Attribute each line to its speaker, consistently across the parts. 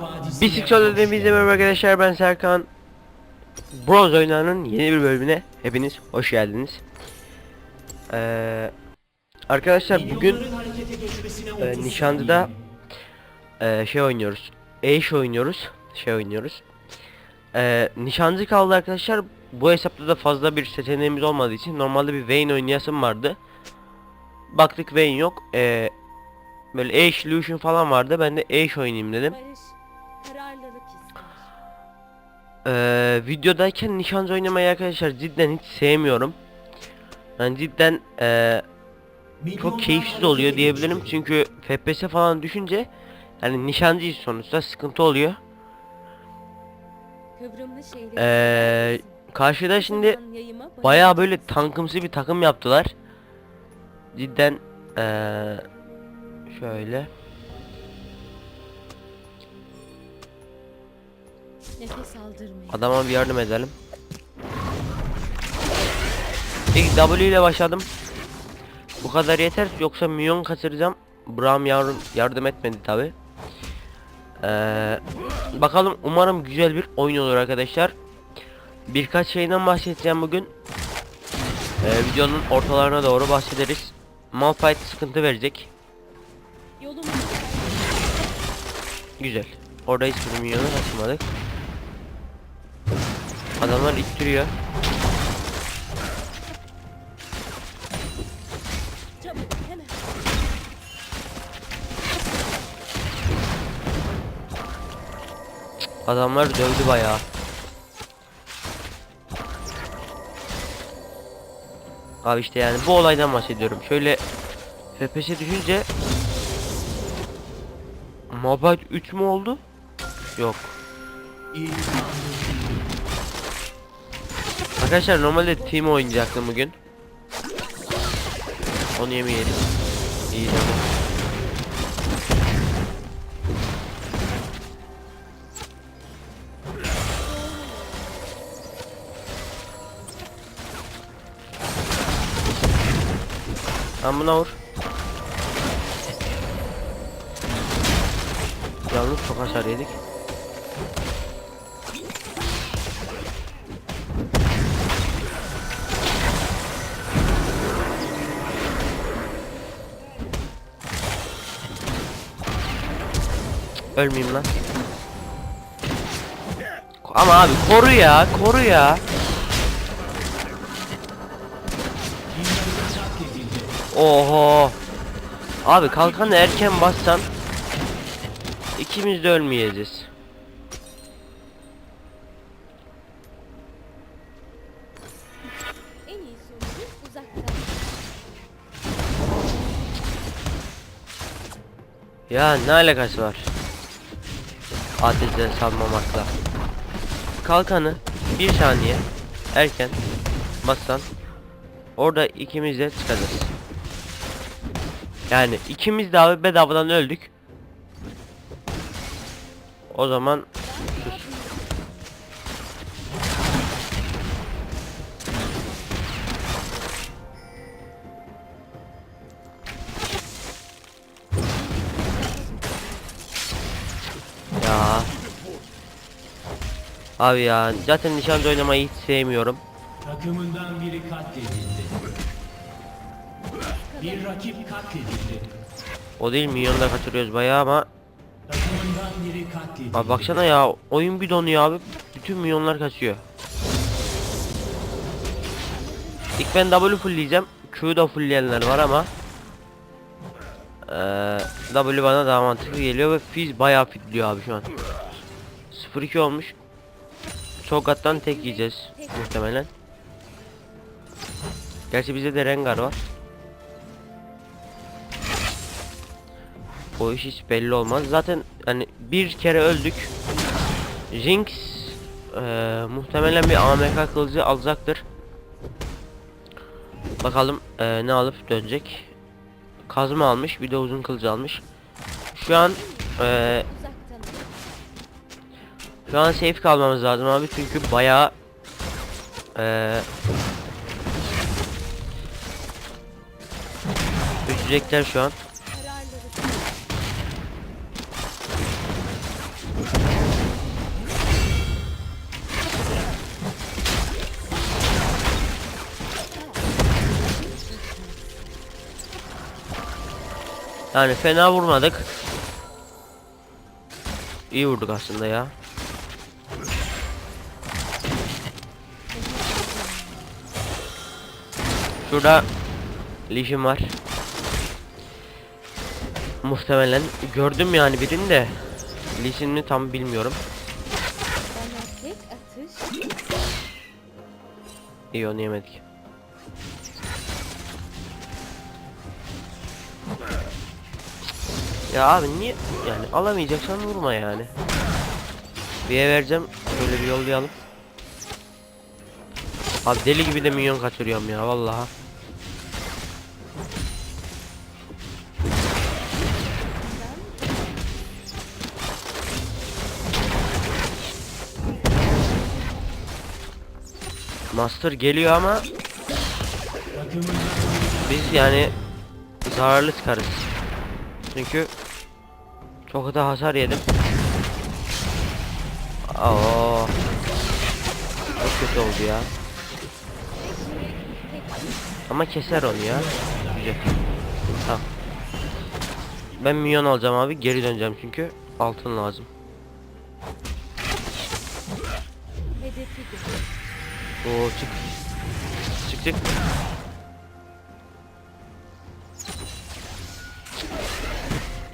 Speaker 1: Vadisi.
Speaker 2: Bisiklet dediğimizde merhaba arkadaşlar. Ben Serkan Bronz oyunlarının yeni bir bölümüne hepiniz hoş geldiniz. Ee, Arkadaşlar bugün e, Nişanlı'da e, şey oynuyoruz Eş oynuyoruz şey oynuyoruz. Ee, Nişancı kaldı arkadaşlar. Bu hesapta da fazla bir seçeneğimiz olmadığı için normalde bir Vayne oynayasım vardı. Baktık Vayne yok. Ee, Böyle Ashe, Lucian falan vardı ben de Ashe oynayayım dedim. Ee, videodayken nişancı oynamayı arkadaşlar cidden hiç sevmiyorum. Yani cidden ee, çok keyifsiz oluyor diyebilirim çünkü FPS falan düşünce yani nişancıyız sonuçta sıkıntı oluyor. Ee, karşıda şimdi baya böyle tankımsı bir takım yaptılar. Cidden ee, şöyle
Speaker 3: Nefes aldırmayın.
Speaker 2: adama bir yardım edelim. İlk W ile başladım. Bu kadar yeter yoksa milyon kaçıracağım. Bram yardım, yardım etmedi tabi. Ee, bakalım umarım güzel bir oyun olur arkadaşlar. Birkaç şeyden bahsedeceğim bugün. Ee, videonun ortalarına doğru bahsederiz. Malphite sıkıntı verecek. Güzel. Orada hiçbir milyonu açmadık. Adamlar ittiriyor. Adamlar dövdü bayağı. Abi işte yani bu olaydan bahsediyorum. Şöyle FPS düşünce Mobile 3 mü oldu? Yok. Arkadaşlar normalde team oynayacaktım bugün. Onu yemeyelim. İyi tamam. Lan buna vur. Yalnız çok hasar yedik. Ölmeyeyim lan. Ama abi koru ya, koru ya. Oho. Abi kalkanı erken bassan ikimiz de ölmeyeceğiz. Ya ne alakası var? Adette salmamakla. Kalkanı bir saniye erken bassan orada ikimiz de çıkacağız. Yani ikimiz de abi bedavadan öldük. O zaman sus. Ya. Abi ya zaten nişancı oynamayı hiç sevmiyorum.
Speaker 1: Takımından biri katledildi. Bir rakip katledildi.
Speaker 2: O değil milyonu da kaçırıyoruz bayağı ama
Speaker 1: katledildi.
Speaker 2: Abi baksana ya oyun bir donuyor abi. Bütün milyonlar kaçıyor. İlk ben W fullleyeceğim. Q da fullleyenler var ama eee W bana daha mantıklı geliyor ve Fizz bayağı fitliyor abi şu an. 0-2 olmuş. Cho'Gath'tan tek yiyeceğiz muhtemelen. Gerçi bizde de Rengar var. O iş hiç belli olmaz. Zaten hani bir kere öldük. Jinx eee, muhtemelen bir AMK kılıcı alacaktır. Bakalım eee, ne alıp dönecek. Kazma almış, bir de uzun kılıcı almış. Şu an
Speaker 3: Uzaktan.
Speaker 2: şu an safe kalmamız lazım abi çünkü bayağı Düşecekler şu an. Yani fena vurmadık. İyi vurduk aslında ya. Şurada Legion var. Muhtemelen gördüm yani birini de Legion tam bilmiyorum. İyi onu yemedik. Ya abi niye yani alamayacaksan vurma yani. Ev vereceğim şöyle bir yollayalım. Abi deli gibi de minyon kaçırıyorum ya vallahi. Master geliyor ama biz yani zararlı çıkarız. Çünkü çok da hasar yedim. Oo. Çok kötü oldu ya. Ama keser onu ya. Güzel. Tamam. Ben minyon alacağım abi. Geri döneceğim çünkü altın lazım. Oo çık. Çık çık.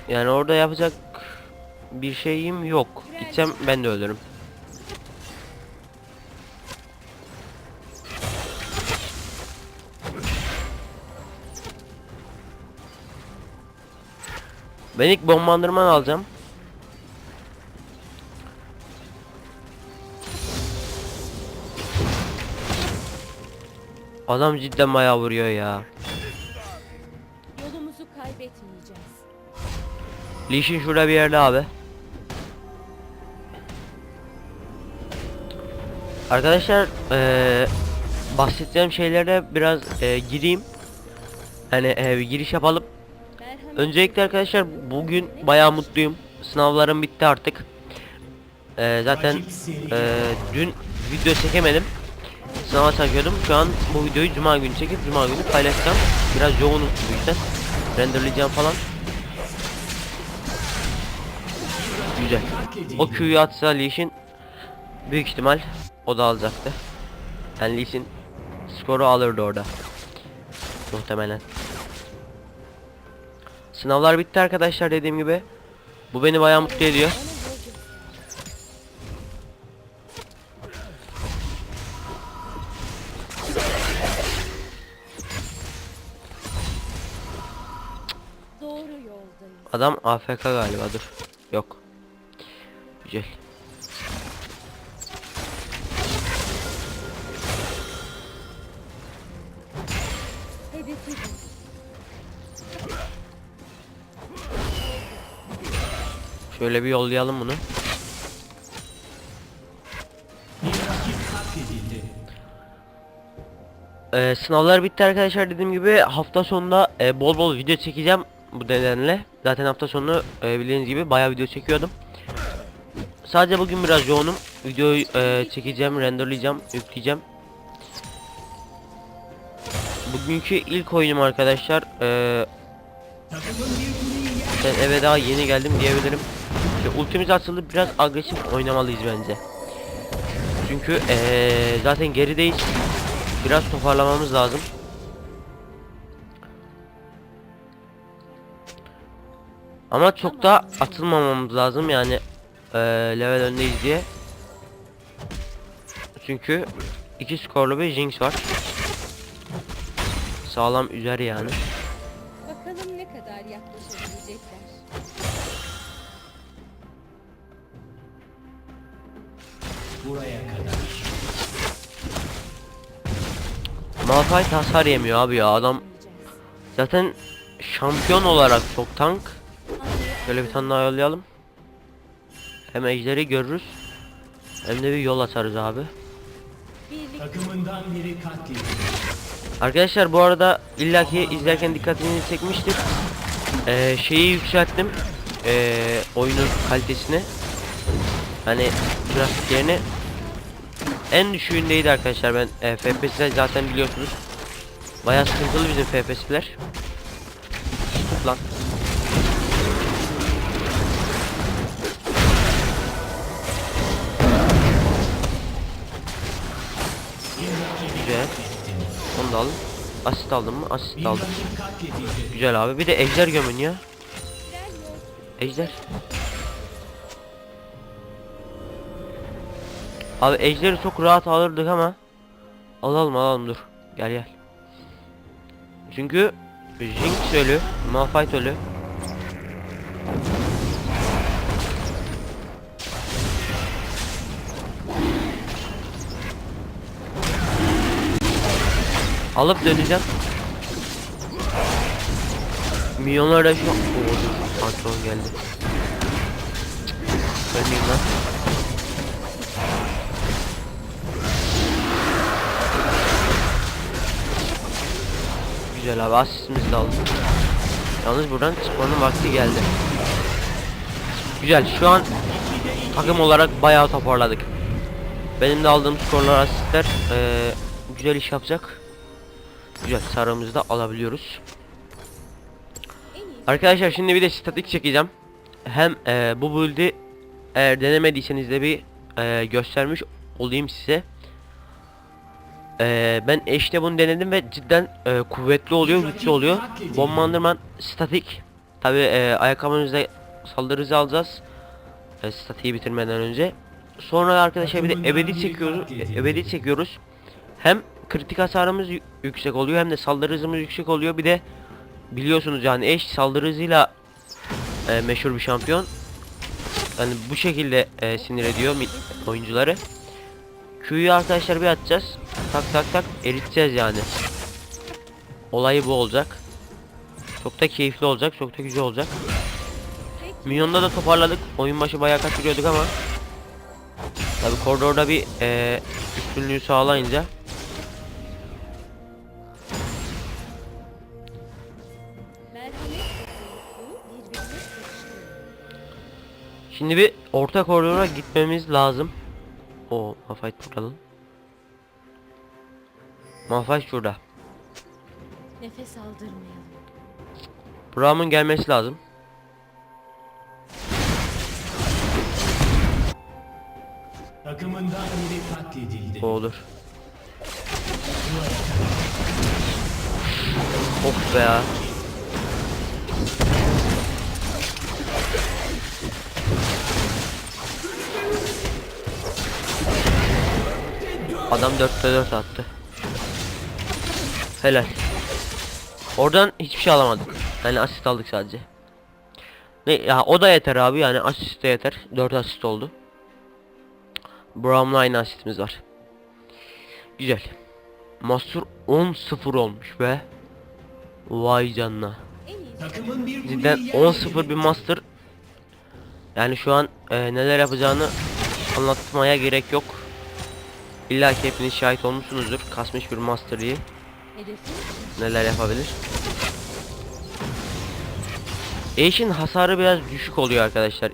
Speaker 2: Yani orada yapacak bir şeyim yok. Gitsem ben de ölürüm. Ben ilk bombardırman alacağım. Adam cidden bayağı vuruyor ya.
Speaker 3: Yolumuzu kaybetmeyeceğiz.
Speaker 2: Leash'in şurada bir yerde abi. Arkadaşlar eee bahsedeceğim şeylere biraz eee, gireyim. Hani bir giriş yapalım. Öncelikle arkadaşlar bugün bayağı mutluyum. Sınavlarım bitti artık. Eee, zaten eee, dün video çekemedim. Sınava çekiyordum. Şu an bu videoyu cuma günü çekip cuma günü paylaşacağım. Biraz yoğunum bu yüzden. Renderlayacağım falan. Güzel. O Q'yu atsa Leash'in büyük ihtimal o da alacaktı. Yani Leash'in skoru alırdı orada. Muhtemelen. Sınavlar bitti arkadaşlar dediğim gibi. Bu beni bayağı mutlu ediyor. Adam AFK galiba dur. Yok. Güzel. Şöyle bir yollayalım bunu. Ee, sınavlar bitti arkadaşlar dediğim gibi hafta sonunda e, bol bol video çekeceğim bu nedenle. Zaten hafta sonu e, bildiğiniz gibi bayağı video çekiyordum. Sadece bugün biraz yoğunum. Videoyu e, çekeceğim, renderlayacağım, yükleyeceğim. Bugünkü ilk oyunum arkadaşlar. E,
Speaker 1: yer.
Speaker 2: ben eve daha yeni geldim diyebilirim. İşte ultimiz açıldı biraz agresif oynamalıyız bence. Çünkü e, zaten gerideyiz. Biraz toparlamamız lazım. Ama çok da atılmamamız lazım yani eee, level öndeyiz diye. Çünkü iki skorlu bir Jinx var. Sağlam üzer yani.
Speaker 3: Bakalım ne kadar yaklaşabilecekler.
Speaker 1: Buraya kadar.
Speaker 2: Malphite hasar yemiyor abi ya adam zaten şampiyon olarak çok tank. Şöyle bir tane daha yollayalım. Hem ejderi görürüz. Hem de bir yol açarız abi.
Speaker 1: Takımından biri katledildi.
Speaker 2: Arkadaşlar bu arada illaki izlerken dikkatinizi çekmiştir. Ee, şeyi yükselttim. Ee, oyunun kalitesini. Hani grafiklerini en düşüğündeydi arkadaşlar ben e, FPS'ler zaten biliyorsunuz. Bayağı sıkıntılı bizim FPS'ler. Onu da alın. Asist aldım mı? Asist
Speaker 1: Bir
Speaker 2: aldım. Güzel abi. Bir de ejder gömün ya. Ejder. Abi ejderi çok rahat alırdık ama alalım alalım dur. Gel gel. Çünkü Jinx ölü, Malphite ölü. Alıp döneceğim. Milyonlar da şu Oo. Patron geldi. Ölmeyeyim lan. Güzel abi asistimizi de aldık. Yalnız buradan çıkmanın vakti geldi. Güzel şu an takım olarak bayağı toparladık. Benim de aldığım skorlar asistler eee, güzel iş yapacak. Güzel sarımızı da alabiliyoruz. Arkadaşlar şimdi bir de statik çekeceğim. Hem eee, bu build'i eğer denemediyseniz de bir eee, göstermiş olayım size. Eee, ben eşte bunu denedim ve cidden eee, kuvvetli oluyor, güçlü oluyor. Bombardırman statik. Tabi ayakkabımızda saldırı hızı alacağız. E, statiği bitirmeden önce. Sonra arkadaşlar bir de ebedi çekiyoruz. e, Ebedi çekiyoruz. Hem kritik hasarımız yü- yüksek oluyor hem de saldırı hızımız yüksek oluyor. Bir de biliyorsunuz yani eş saldırı hızıyla e, meşhur bir şampiyon. Yani bu şekilde e, sinir ediyor oyuncuları. Q'yu arkadaşlar bir atacağız. Tak tak tak eriteceğiz yani. Olayı bu olacak. Çok da keyifli olacak, çok da güzel olacak. Minyonda da toparladık. Oyun başı bayağı kaçırıyorduk ama Tabi koridorda bir eee üstünlüğü sağlayınca Şimdi bir orta koridora gitmemiz lazım. O Malphite buradan. Malphite şurada.
Speaker 3: Nefes aldırmayalım.
Speaker 2: Braum'un gelmesi lazım.
Speaker 1: Takımından biri katledildi.
Speaker 2: O olur. Of be ya. Adam 4'te 4 attı. Helal. Oradan hiçbir şey alamadık. Yani asist aldık sadece. Ne ya o da yeter abi yani asist de yeter. 4 asist oldu. Brown'la aynı asistimiz var. Güzel. Master 10-0 olmuş be. Vay canına. Cidden
Speaker 1: yerle
Speaker 2: 10-0 bir master. Yani şu an e, neler yapacağını anlatmaya gerek yok. İlla ki hepiniz şahit olmuşsunuzdur. Kasmış bir master Neler yapabilir. Ashe'in hasarı biraz düşük oluyor arkadaşlar.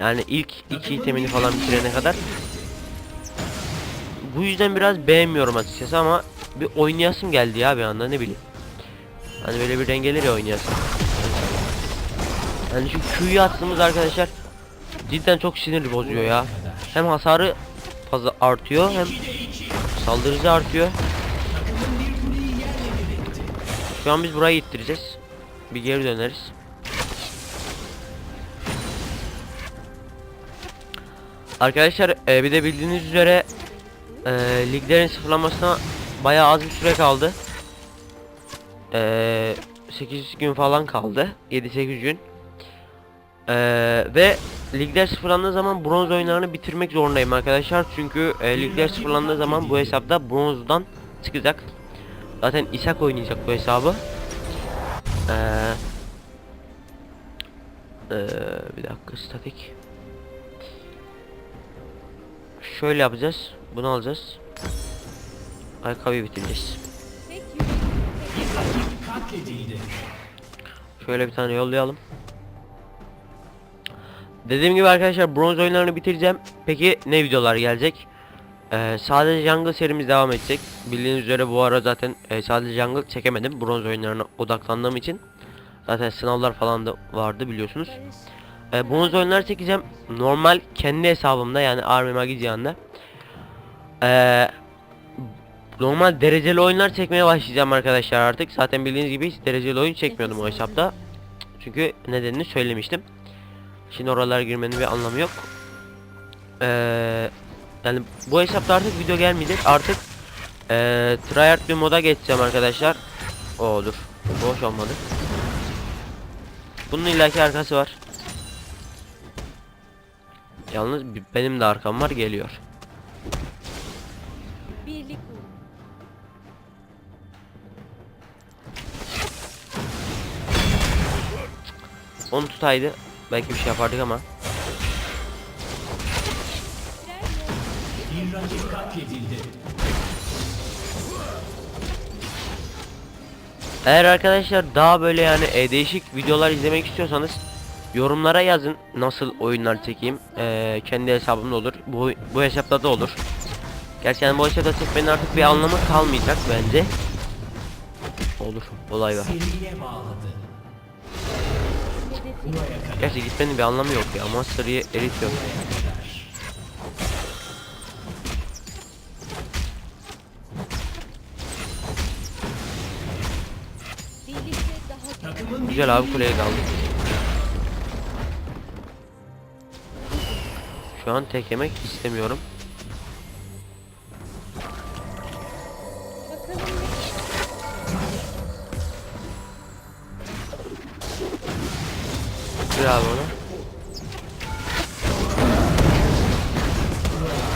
Speaker 2: Yani ilk iki itemini falan bitirene kadar. Bu yüzden biraz beğenmiyorum açıkçası ama bir oynayasım geldi ya bir anda ne bileyim. Hani böyle bir dengeleri ya oynayasım. Yani şu Q'yu attığımız arkadaşlar cidden çok sinir bozuyor ya. Hem hasarı fazla artıyor hem saldırı hızı artıyor. Şu an biz burayı ittireceğiz. Bir geri döneriz. Arkadaşlar e, bir de bildiğiniz üzere e, liglerin sıfırlanmasına bayağı az bir süre kaldı. E, 8 gün falan kaldı. 7-8 gün. E, ve ligler sıfırlandığı zaman bronz oyunlarını bitirmek zorundayım arkadaşlar. Çünkü e, ligler sıfırlandığı zaman bu hesapta bronzdan çıkacak. Zaten İshak oynayacak bu hesabı. Ee, ee, bir dakika statik. Şöyle yapacağız. Bunu alacağız. Ayakkabıyı bitireceğiz. Şöyle bir tane yollayalım. Dediğim gibi arkadaşlar bronz oyunlarını bitireceğim. Peki ne videolar gelecek? Ee, sadece jungle serimiz devam edecek. Bildiğiniz üzere bu ara zaten e, sadece jungle çekemedim. Bronz oyunlarına odaklandığım için. Zaten sınavlar falan da vardı biliyorsunuz.
Speaker 3: Barış.
Speaker 2: E, bronz oyunlar çekeceğim. Normal kendi hesabımda yani Army Magician'da. E, normal dereceli oyunlar çekmeye başlayacağım arkadaşlar artık. Zaten bildiğiniz gibi hiç dereceli oyun çekmiyordum o hesapta. Çünkü nedenini söylemiştim. Şimdi oralara girmenin bir anlamı yok. Eee yani bu hesapta artık video gelmeyecek. Artık eee tryhard bir moda geçeceğim arkadaşlar. O dur. Boş olmadı. Bunun illaki arkası var. Yalnız benim de arkam var geliyor.
Speaker 3: Birlik.
Speaker 2: Onu tutaydı. Belki bir şey yapardık ama. Eğer arkadaşlar daha böyle yani e, değişik videolar izlemek istiyorsanız yorumlara yazın nasıl oyunlar çekeyim. Eee, kendi hesabımda olur. Bu bu hesapta da olur. Gerçi yani bu hesapta çekmenin artık bir anlamı kalmayacak bence. Olur. Olay var. Gerçi gitmenin bir anlamı yok ya. Master'ı eritiyor. Güzel abi kuleye kaldık. Şu an tek yemek istemiyorum. Bir abi onu.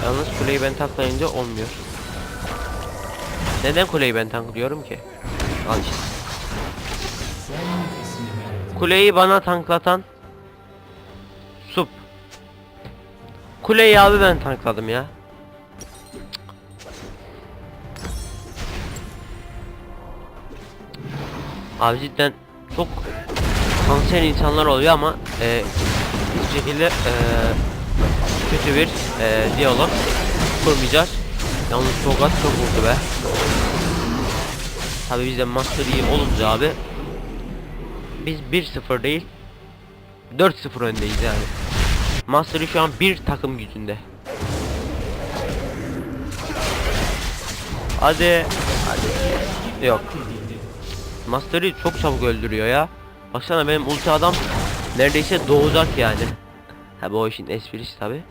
Speaker 2: Yalnız kuleyi ben tanklayınca olmuyor. Neden kuleyi ben tanklıyorum ki? Al işte. Kuleyi bana tanklatan Sup. Kuleyi abi ben tankladım ya. Abi cidden çok kanser insanlar oluyor ama e, hiçbir şekilde e, kötü bir e, diyalog kurmayacağız. Yalnız az çok vurdu be. Tabi bizde master iyi olunca abi biz 1-0 değil 4-0 öndeyiz yani. Master'ı şu an bir takım gücünde. Hadi. Hadi. Yok. Master'ı çok çabuk öldürüyor ya. Baksana benim ulti adam neredeyse doğacak yani. Ha bu işin esprisi tabi.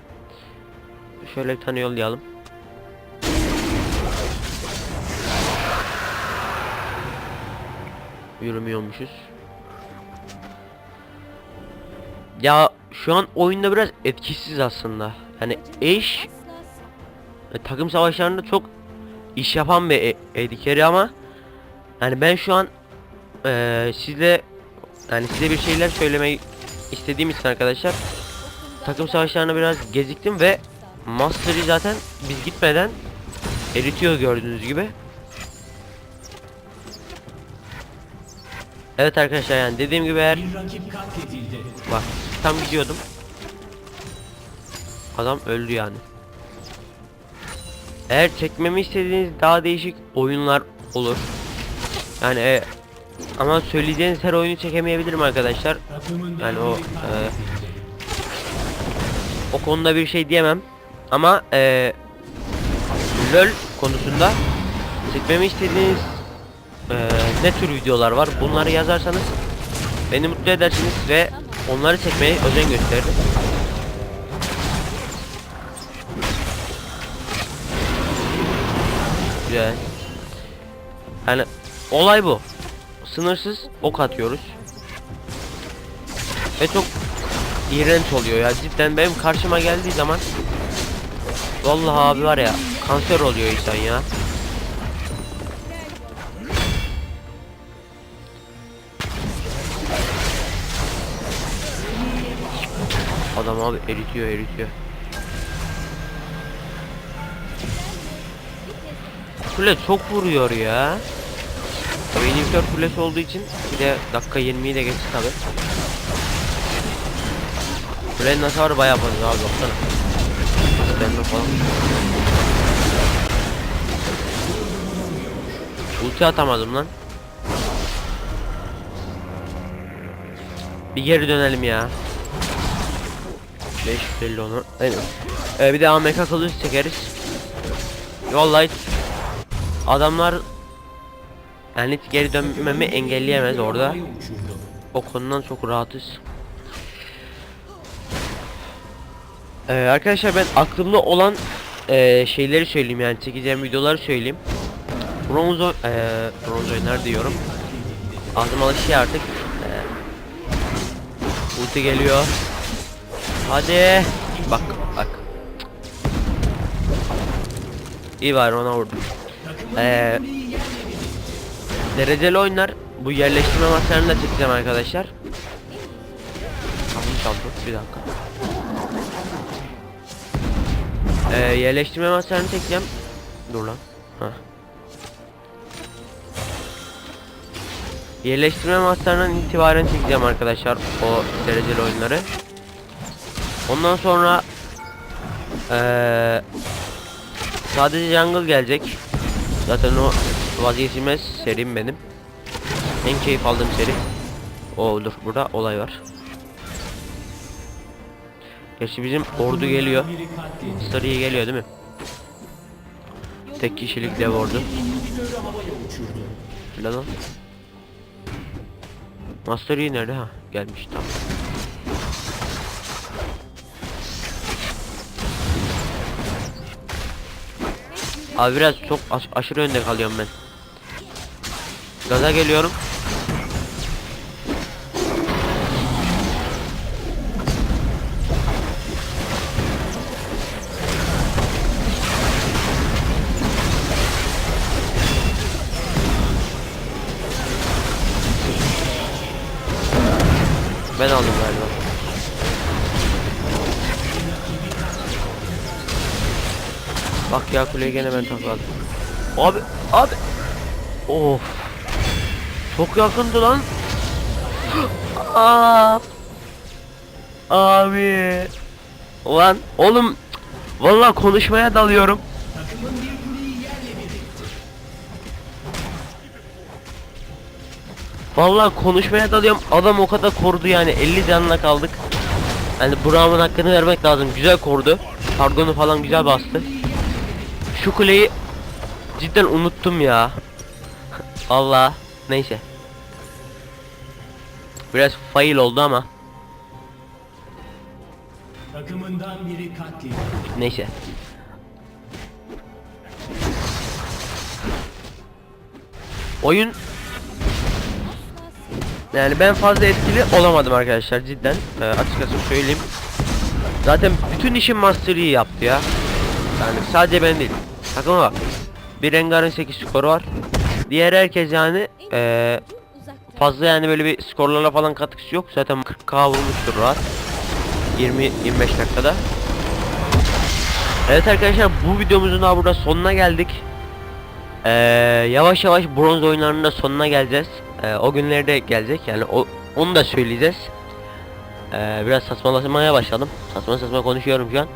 Speaker 2: Şöyle bir tane yollayalım. Yürümüyormuşuz. Ya şu an oyunda biraz etkisiz aslında. Yani eş e, takım savaşlarında çok iş yapan bir e- carry ama yani ben şu an e, sizle yani size bir şeyler söylemeyi istediğim için arkadaşlar takım savaşlarına biraz geciktim ve Master'ı zaten biz gitmeden eritiyor gördüğünüz gibi. Evet arkadaşlar yani dediğim gibi eğer. Bak tam gidiyordum. Adam öldü yani. Eğer çekmemi istediğiniz daha değişik oyunlar olur. Yani e, ama söyleyeceğiniz her oyunu çekemeyebilirim arkadaşlar. Yani o, e. O konuda bir şey diyemem. Ama e, LoL konusunda çekmemi istediğiniz e, ne tür videolar var bunları yazarsanız beni mutlu edersiniz ve onları çekmeye özen gösteririm. Güzel. Yani olay bu. Sınırsız ok atıyoruz. Ve çok iğrenç oluyor ya cidden benim karşıma geldiği zaman Vallahi abi var ya kanser oluyor insan ya. Adam abi eritiyor eritiyor. Kule çok vuruyor ya. Tabii inhibitor kulesi olduğu için bir de dakika 20'yi de geçti tabi. Kulenin hasarı bayağı fazla abi baksana. Stamina falan. Ulti atamadım lan. Bir geri dönelim ya. 550 onu. Aynen. Ee, bir de AMK kılıç çekeriz. Vallahi adamlar yani hiç geri dönmemi engelleyemez orada. O konudan çok rahatız. Ee, arkadaşlar ben aklımda olan ee, şeyleri söyleyeyim yani çekeceğim videoları söyleyeyim. Bronz oy- ee, bronz oynar diyorum. Ağzıma alışıyor artık. Ee, ulti geliyor. Hadi. Bak bak. İyi var ona vurdum. Ee, dereceli oyunlar bu yerleştirme maçlarını da çekeceğim arkadaşlar. Tamam çaldı bir dakika. Ee, yerleştirme maçlarını çekeceğim. Dur lan. Hah. Yerleştirme maçlarından itibaren çekeceğim arkadaşlar o dereceli oyunları. Ondan sonra ee, sadece jungle gelecek. Zaten o vazgeçilmez serim benim. En keyif aldığım seri. O dur burada olay var. Gerçi bizim ordu geliyor. Sarıya geliyor değil mi? Tek kişilik dev ordu. Lan. Master Yi nerede ha? Gelmiş tamam. Abi biraz çok aş- aşırı önde kalıyorum ben. Gaza geliyorum. Ben aldım galiba. Bak ya kuleyi gene ben takladım. Abi abi. Of. Çok yakındı lan. Aa. Abi. Ulan oğlum vallahi konuşmaya dalıyorum. Vallahi konuşmaya dalıyorum. Adam o kadar korudu yani 50 canla kaldık. Yani Braum'un hakkını vermek lazım. Güzel korudu. Kargonu falan güzel bastı. Şu kuleyi cidden unuttum ya. Allah. Neyse. Biraz fail oldu ama.
Speaker 1: Takımından biri katledildi.
Speaker 2: Neyse. Oyun yani ben fazla etkili olamadım arkadaşlar cidden Ee, açıkçası söyleyeyim. Zaten bütün işin Master yaptı ya. Yani sadece ben değil. Takıma bak. Bir Rengar'ın 8 skoru var. Diğer herkes yani ee, fazla yani böyle bir skorlarla falan katkısı yok. Zaten 40k vurmuştur rahat. 20-25 dakikada. Evet arkadaşlar bu videomuzun daha burada sonuna geldik. Ee, yavaş yavaş bronz oyunlarının da sonuna geleceğiz. Ee, o günleri de gelecek yani o, onu da söyleyeceğiz. Ee, biraz saçmalamaya başladım. Saçma saçma konuşuyorum şu an.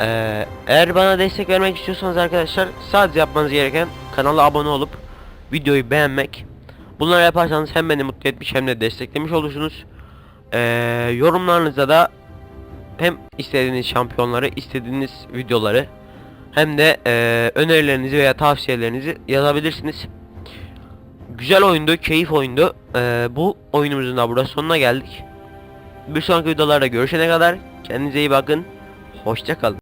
Speaker 2: Ee, eğer bana destek vermek istiyorsanız arkadaşlar sadece yapmanız gereken kanala abone olup videoyu beğenmek. Bunları yaparsanız hem beni mutlu etmiş hem de desteklemiş olursunuz. Ee, yorumlarınızda da hem istediğiniz şampiyonları, istediğiniz videoları hem de eee, önerilerinizi veya tavsiyelerinizi yazabilirsiniz. Güzel oyundu, keyif oyundu. Eee, bu oyunumuzun da burada sonuna geldik. Bir sonraki videolarda görüşene kadar kendinize iyi bakın. Hoşça kalın.